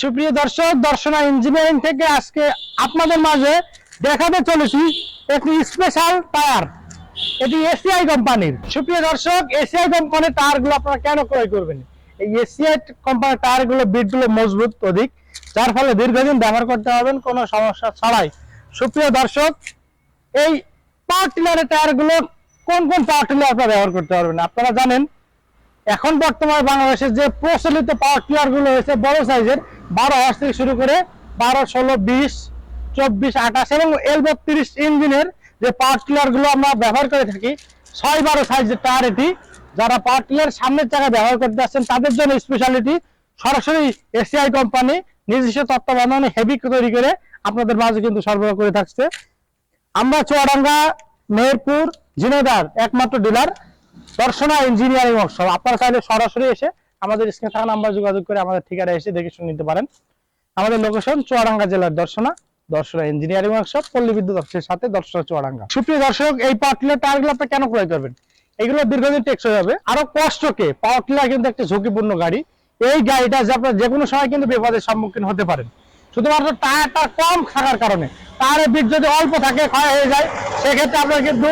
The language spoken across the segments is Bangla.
সুপ্রিয় দর্শক, দর্শনা ইঞ্জিনিয়ারিং থেকে আজকে আপনাদের মাঝে দেখাতে চলেছি একটি স্পেশাল টায়ার এটি এসিআই কোম্পানির সুপ্রিয় দর্শক এসিআই কোম্পানির টায়ারগুলো আপনারা কেন ক্রয় করবেন? এই এসিআই কোম্পানির টায়ারগুলো বিটগুলো মজবুত অধিক, যার ফলে দীর্ঘদিন ব্যবহার করতে পারবেন, কোনো সমস্যা ছাড়াই। সুপ্রিয় দর্শক, এই পাওয়ার টিলারের টায়ারগুলো কোন কোন পাওয়ার টিলার আপনারা ব্যবহার করতে পারবেন? আপনারা জানেন, এখন বর্তমানে বাংলাদেশের যে প্রচলিত পাওয়ার টিলারগুলো হয়েছে বড় সাইজের বারো হর্স থেকে শুরু করে বারো, ষোলো, বিশ, চব্বিশ, আঠাশ এবং এল বত্রিশ ইঞ্জিনের যে পাওয়ার টিলারগুলো আমরা ব্যবহার করে থাকি, ছয় বারো সাইজের টায়ার এটি, যারা পাওয়ার টিলার সামনের জায়গায় ব্যবহার করতে আসছেন, তাদের জন্য স্পেশালিটি সরাসরি এসিআই কোম্পানি নিজস্ব তত্ত্বাবধানে হেভি তৈরি করে আপনাদের মাঝে কিন্তু সরবরাহ করে থাকছে। আমরা চুয়াডাঙ্গা, মেহেরপুর ঝিনাইদার একমাত্র ডিলার দর্শনা ইঞ্জিনিয়ারিং ওয়ার্কশপ আপনারা চাইলে সরাসরি এসে আমাদের স্ক্রিনে থাকা নাম্বার যোগাযোগ করে আমাদের ঠিকানা এসে দেখে শুনে নিতে পারেন। আমাদের লোকেশন চুয়াডাঙ্গা জেলার দর্শনা দর্শনা ইঞ্জিনিয়ারিং ওয়ার্কশপ পল্লী বিদ্যুৎ অফিসের সাথে দর্শনা চুয়াডাঙ্গা। সুপ্রিয় দর্শক, এই পাওয়ার টিলার টায়ারগুলো আপনি কেন ক্রয় করবেন? এগুলো দীর্ঘদিন টেকসই হবে। আরও কষ্টকে পাওয়ার টিলার কিন্তু একটা ঝুঁকিপূর্ণ গাড়ি। এই গাড়িটা যে আপনার যে কোনো সময় কিন্তু বিপদের সম্মুখীন হতে পারেন। শুধুমাত্র টায়ারটা কম থাকার কারণে। টায়ারের বিট যদি অল্প থাকে, ক্ষয় হয়ে যায়, সেক্ষেত্রে আপনার কিন্তু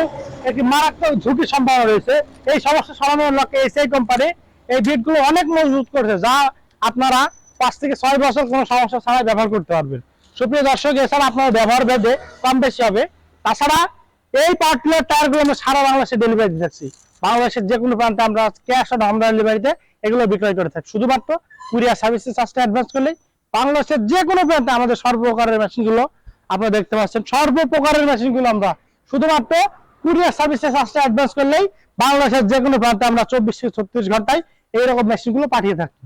একটি মারাত্মক ঝুঁকির সম্ভাবনা রয়েছে। এই সমস্যা সমাধানের লক্ষ্যে এসিআই কোম্পানি এই বিটগুলো অনেক মজবুত করেছে, যা আপনারা পাঁচ থেকে ছয় বছর কোনো সমস্যা ছাড়াই ব্যবহার করতে পারবেন। সুপ্রিয় দর্শক, এছাড়া আপনার ব্যবহার ভেদে কম বেশি হবে। তাছাড়া এই পার্টিকুলার টায়ারগুলো আমরা সারা বাংলাদেশে ডেলিভারি দিচ্ছি বাংলাদেশের যে কোনো প্রান্তে আমরা ক্যাশ অন হোম ডেলিভারিতে এগুলো বিক্রয় করে থাকি। শুধুমাত্র কুরিয়ার সার্ভিসেস চার্জটা অ্যাডভান্স করলেই বাংলাদেশের যে কোনো প্রান্তে আমাদের সর্বপ্রকারের মেশিনগুলো আপনারা দেখতে পাচ্ছেন। সর্বপ্রকারের মেশিনগুলো আমরা শুধুমাত্র কুরিয়ার সার্ভিসেস চার্জটা অ্যাডভান্স করলেই বাংলাদেশের যে কোনো প্রান্তে আমরা চব্বিশ থেকে ছত্রিশ ঘন্টায় এইরকম মেশিনগুলো পাঠিয়ে থাকি।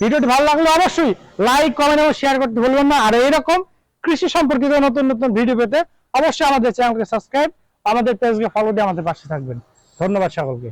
ভিডিওটি ভালো লাগলে অবশ্যই লাইক কমেন্ট এবং শেয়ার করতে ভুলবেন না। আর এইরকম কৃষি সম্পর্কিত নতুন নতুন ভিডিও পেতে অবশ্যই আমাদের চ্যানেলকে সাবস্ক্রাইব আমাদের পেজকে ফলো দিয়ে আমাদের পাশে থাকবেন। ধন্যবাদ সকলকে।